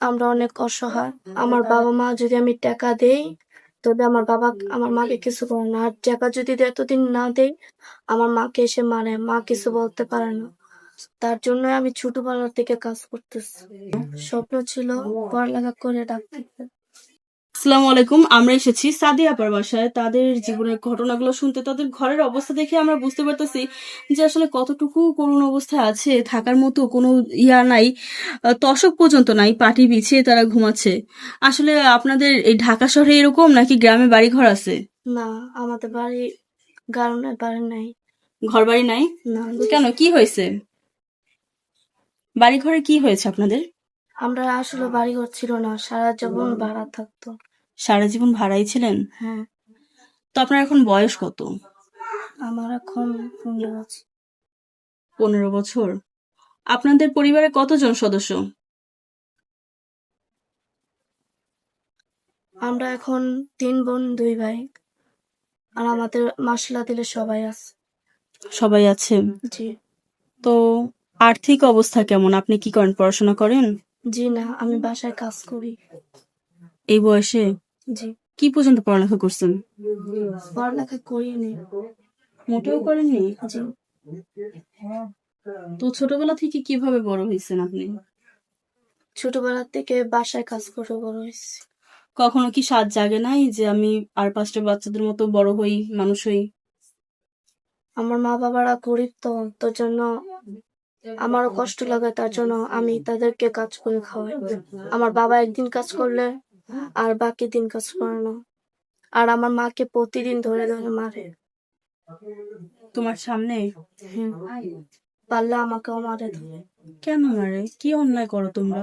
আমরা অনেক অসহায়। আমার বাবা মা যদি আমি টাকা দেই, তবে আমার বাবা, আমার মাকে কিছু করে না। আর টাকা যদি এতদিন না দেই, আমার মাকে এসে মারে মা কিছু বলতে পারে না। তার জন্য আমি ছোটবেলা থেকে কাজ করতেছি। স্বপ্ন ছিল পড়ালেখা করে ডাক্তার। আসসালামু আলাইকুম আমরা এসেছি সাদিয়া আপার বাসায়। তাদের জীবনের ঘটনাগুলো শুনতে তাদের ঘরের অবস্থা দেখে আমরা বুঝতে পারতেছি যে আসলে কতটুকু করুণ অবস্থায় আছে থাকার মতো কোনো ইয়া নাই তশক পর্যন্ত নাই পাটি বিছিয়ে তারা ঘুমাচ্ছে। আসলে আপনাদের এই ঢাকা শহরে এরকম নাকি গ্রামে বাড়ি ঘর আছে? না আমাদের বাড়ি গারনের বাড়ি নাই। ঘর বাড়ি নাই? না। কেন কি হয়েছে? বাড়ি ঘরে কি হয়েছে আপনাদের? আমরা আসলে বাড়ি ঘর ছিল না সারা জীবন ভাড়া থাকতো। সারা জীবন ভাড়াই ছিলেন? হ্যাঁ। তো আপনার এখন বয়স কত? আমার এখন পনেরো বছর। আপনাদের পরিবারে কতজন সদস্য? আমরা এখন তিন বোন দুই ভাই। আর আমাদের মাসলা দিলে সবাই আছে। সবাই আছে? জি। তো আর্থিক অবস্থা কেমন? আপনি কি করেন? পড়াশোনা করেন? জি না আমি বাসায় কাজ করি। এই বয়সে? জি। কি পর্যন্ত পড়ালেখা করছেন? পড়ালেখা করিনি। মোটেও করেননি? জি। তো ছোটবেলা থেকে কীভাবে বড় হয়েছেন আপনি? ছোটবেলা থেকে বাসায় কাজ করে বড় হয়েছি। কখনো কি স্বাদ জাগে নাই যে আমি আর পাঁচটা বাচ্চাদের মতো বড় হই মানুষ হই? আমার মা বাবারা গরিব তো তোর জন্য আমারও কষ্ট লাগে তার জন্য আমি তাদেরকে কাজ করে খাওয়াই। আমার বাবা একদিন কাজ করলে আর বাকি দিন কাজ করে না। আর আমার মাকে প্রতিদিন ধরে ধরে মারে। তোমার সামনে। পারলে আমাকেও মারে ধরে। কেন মারে? কি অন্যায় করো তোমরা?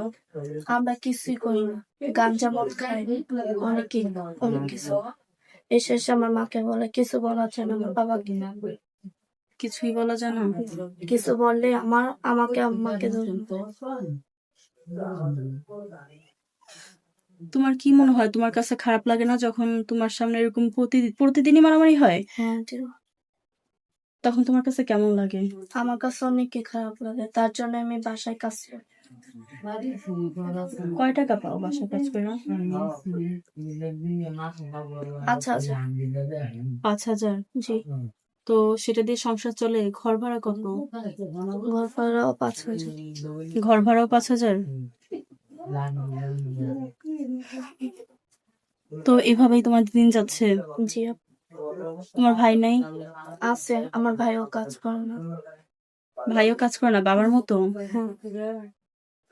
আমরা কিছুই করি না। গাঞ্জা মদ খাই। অনেক অনেক কিছু। এসে এসে আমার মাকে বলে কিছু বলার জন্য আমার বাবাকে কিছুই বলা যায় না? কিছু বললে আমার আমাকে আম্মাকে ধরে তোমার কি মনে হয়? তোমার কাছে খারাপ লাগে না যখন তোমার সামনে এরকম প্রতি- প্রতিদিনই মারামারি হয়? হ্যাঁ তখন তোমার কাছে কেমন লাগে? আমার কাছে অনেকই খারাপ লাগে তার জন্য আমি বাসায় কাজ করি। কয় টাকা পাও বাসা কাজ করে? আচ্ছা আচ্ছা পাঁচ হাজার? জি। তো সেটা দিয়ে সংসার চলে? ঘর ভাড়া কত? ঘর ভাড়াও পাঁচ হাজার। ঘর ভাড়াও পাঁচ হাজার? তো এভাবেই তোমার দিন যাচ্ছে। জি তোমার ভাই নাই? আছে আমার ভাইও কাজ করে না। ভাইও কাজ করে না বাবার মতো?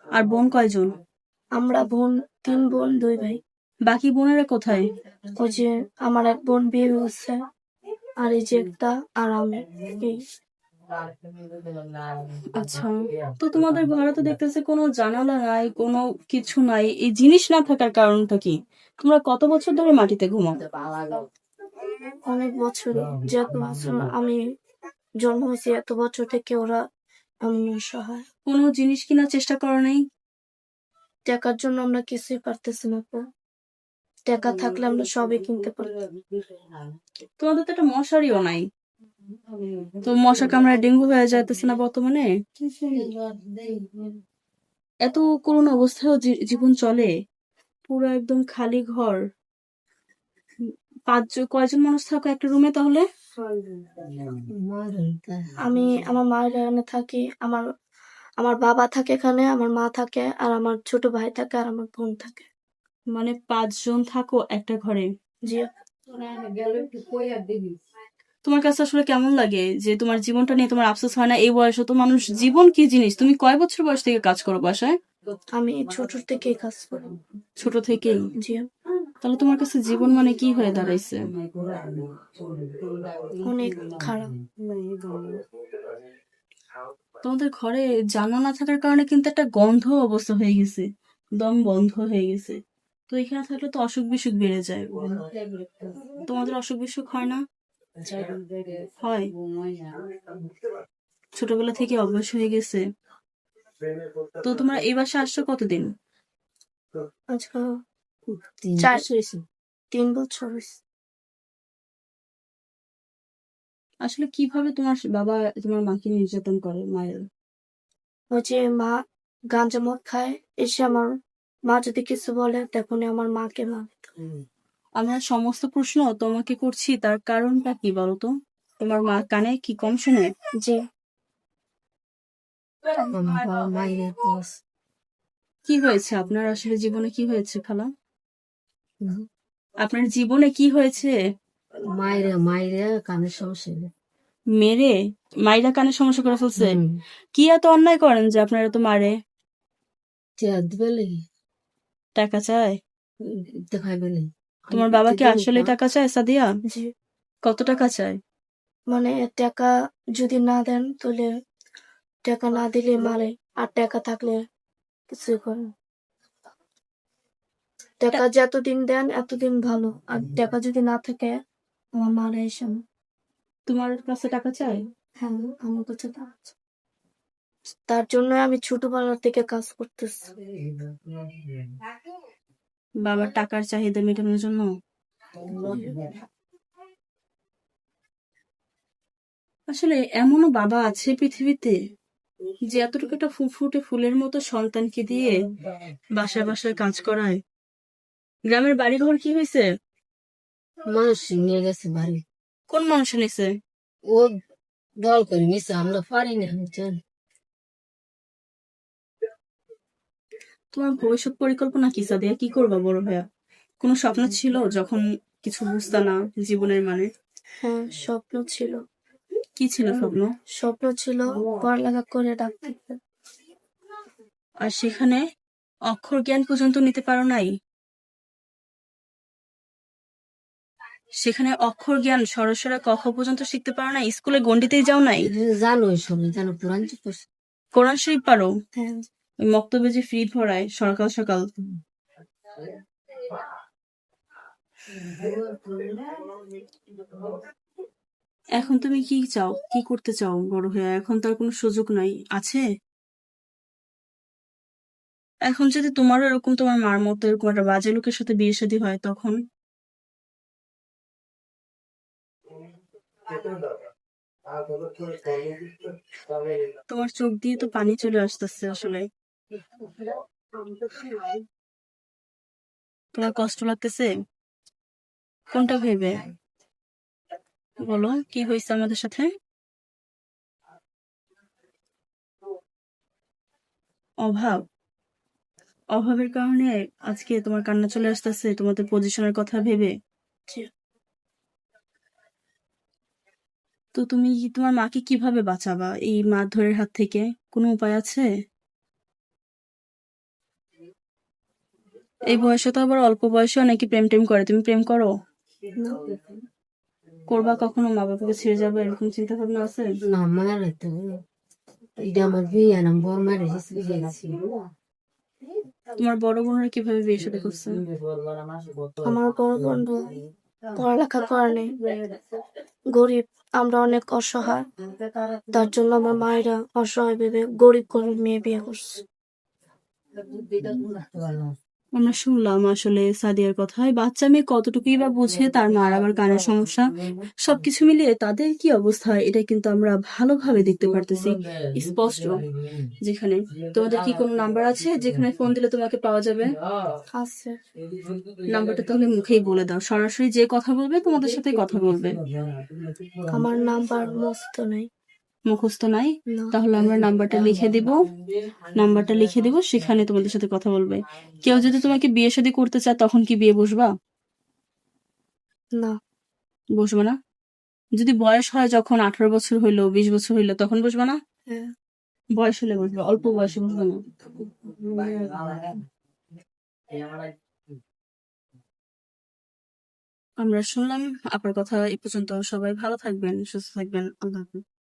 আর বোন কয়জন? আমরা বোন তিন বোন দুই ভাই। বাকি বোনেরা কোথায়? ওই যে আমার এক বোন বিয়ে হচ্ছে আর এই যে একটা আর আমি। আচ্ছা তো তোমাদের ঘরে তো দেখতেছে কোনো জানালা নাই কোনো কিছু নাই এই জিনিস না থাকার কারণটা কি? তোমরা কত বছর ধরে মাটিতে ঘুমাও? অনেক বছর যত বছর আমি জন্ম হয়েছি এত বছর থেকে ওরা এমন সহায়। কোনো জিনিস কেনার চেষ্টা করো নাই? টাকার জন্য আমরা কিছুই পারতেছি না তো টাকা থাকলে আমরা সবই কিনতে পারি তোমাদের তো একটা মশারিও নাই। তো মশা কামড়ায় ডেঙ্গু হয়ে যাইতেছে না বর্তমানে? এত করুণ অবস্থায়ও জী- জীবন চলে। পুরো একদম খালি ঘর। পাঁচ কয়জন মানুষ থাকো একটা রুমে তাহলে? আমি আমার মায়ের এখানে থাকি আমার আমার বাবা থাকে এখানে আমার মা থাকে আর আমার ছোট ভাই থাকে আর আমার বোন থাকে। মানে পাঁচজন থাকো একটা ঘরে? জি। তোমার কাছে আসলে কেমন লাগে? যে তোমার জীবনটা নিয়ে তোমার আফসোস হয় না? এই বয়সে তো মানুষ জীবন কি জিনিস? তুমি কয় বছর বয়স থেকে কাজ করো বাসায়? আমি ছোট থেকেই কাজ করি। ছোট থেকেই? জি। তাহলে তোমার কাছে জীবন মানে কি হয়ে দাঁড়াইছে? অনেক খারাপ। তোমাদের ঘরে জানা না থাকার কারণে কিন্তু একটা গন্ধ অবস্থা হয়ে গেছে। দম বন্ধ হয়ে গেছে। তো এখানে থাকলে তো অসুখ বিসুখ বেড়ে যায়। তোমাদের অসুখ বিসুখ হয় না? হয়। ছোটবেলা থেকে অভ্যাস হয়ে গেছে তো তোমরা এই বাসা আসছো কতদিন? চার তিন বছর আসলে কীভাবে তোমার বাবা তোমার মাকে নির্যাতন করে মায়ের? হচ্ছে মা গাঞ্জা মদ খায় এসে আমার মা যদি কিছু বলে তখনই আমার মাকে মারে আমরা সমস্ত প্রশ্ন তোমাকে করছি তার কারণটা কি বলতো? তোমার মা কানে কি কম শুনে? মায়ের পোষ কি হয়েছে? আপনার আসলে জীবনে কি হয়েছে খালা হুম। আপনার জীবনে কি হয়েছে? মায়ের মায়ের কানের সমস্যা মেরে? মাইরা কানে সমস্যা করে ফেলছে? কি এত অন্যায় করেন যে আপনারা তো মারে? টাকা চায়? দেখাইবে লাগি তোমার বাবা কি আসলে টাকা চায় সাদিয়া? জি। কত টাকা চায়? মানে টাকা যদি না দেন তাহলে টাকা না দিলে মারে আর টাকা থাকলে কিছুই করে। টাকা যতদিন দেন এতদিন ভালো। আর টাকা যদি না থাকে আমার মারা এসে। তোমার কাছে টাকা চাই হ্যাঁ আমার কাছে টাকা। তার জন্য আমি ছোটবেলা থেকে কাজ করতেছি। বাবার টাকার চাহিদা মেটানোর জন্য? আসলে এমনও বাবা আছে পৃথিবীতে যে এতটুকু একটা ফুটফুটে ফুলের মতো সন্তানকে দিয়ে বাসায় বাসায় কাজ করায়। গ্রামের বাড়ি ঘর কি হয়েছে? মানুষ নিয়ে গেছে বাড়ি। কোন মানুষ নিছে ও দল করে নিছে আমরা পারি না তোমার ভবিষ্যৎ পরিকল্পনা কি সাদিয়া? কি করবা বড় ভাইয়া? কোনো স্বপ্ন ছিল যখন কিছু বুঝতা না জীবনের মানে? হ্যাঁ স্বপ্ন ছিল। কি ছিল স্বপ্ন? স্বপ্ন ছিল পড়ালেখা করে ডাক্তার। আর সেখানে অক্ষর জ্ঞান পর্যন্ত নিতে পারো নাই? সেখানে অক্ষর জ্ঞান সরসরা কখ পর্যন্ত শিখতে পারো নাই? স্কুলে গন্ডিতেই যাও নাই? জানো সব জানো চিপস কোরআন শরীফ পারো? হ্যাঁ। ওই মক্তবে যে ফ্রি ভরায় সকাল সকাল। এখন তুমি কি চাও? কি করতে চাও বড় হয়ে? এখন তার কোনো সুযোগ নাই। আছে? এখন যদি তোমারও এরকম তোমার মার মতো এরকম একটা বাজে লোকের সাথে বিয়ে শাদী হয়, তখন? তোমার চোখ দিয়ে তো পানি চলে আসতেছে আসলে। তোমার কষ্ট লাগতেছে? কোনটা ভেবে? বলো, কি হয়েছে আমাদের সাথে? অভাব। অভাবের কারণে আজকে তোমার কান্না চলে আসতেছে, তোমাদের পজিশনের কথা ভেবে। তো তুমি তোমার মাকে কীভাবে বাঁচাবা? এই মারধরের হাত থেকে কোনো উপায় আছে? এই বয়সে তো আবার অল্প বয়সে অনেকে প্রেম টেম করে। তুমি প্রেম করো? করবা কখনো? মা বাবাকে ছেড়ে যাবে এরকম চিন্তা ভাবনা আছে? না মারা তো এটা আমার বিয়ে না বড় মারা তোমার বড় বোনরা কীভাবে বিয়ে সাথে করছে? আমার বড় বন্ধু পড়ালেখা করে নেই। গরিব আমরা অনেক অসহায়। তার জন্য আমার মায়েরা অসহায় ভেবে গরিব গরিব মেয়ে বিয়ে করছে। আমরা শুনলাম আসলে সাদিয়ার কথায় বাচ্চা মেয়ে কতটুকুই বা বুঝে তার মার আবার কানের সমস্যা? সবকিছু মিলিয়ে তাদের কি অবস্থা? এটা কিন্তু আমরা ভালোভাবে দেখতে পারতেছি স্পষ্ট। যেখানে তোমাদের কি কোনো নাম্বার আছে? যেখানে ফোন দিলে তোমাকে পাওয়া যাবে? আছে। নাম্বারটা তাহলে মুখেই বলে দাও। সরাসরি যে কথা বলবে তোমাদের সাথে কথা বলবে। আমার নাম্বার মস্ত নেই। মুখস্থ নাই তাহলে আমরা নাম্বারটা লিখে দিব। নাম্বারটা লিখে দিব সেখানে তোমাদের সাথে কথা বলবে। কেউ যদি তোমাকে বিয়ে শাদী করতে চায় তখন কি বিয়ে বসবা? না। বসবে না? যদি বয়স হয় যখন আঠারো বছর হইল বিশ বছর হইল তখন বসবে না? হ্যাঁ। বয়স হলে বসবে অল্প বয়সে বসবে না? আমরা শুনলাম আপনার কথা এই পর্যন্ত সবাই ভালো থাকবেন সুস্থ থাকবেন আল্লাহ হাফেজ।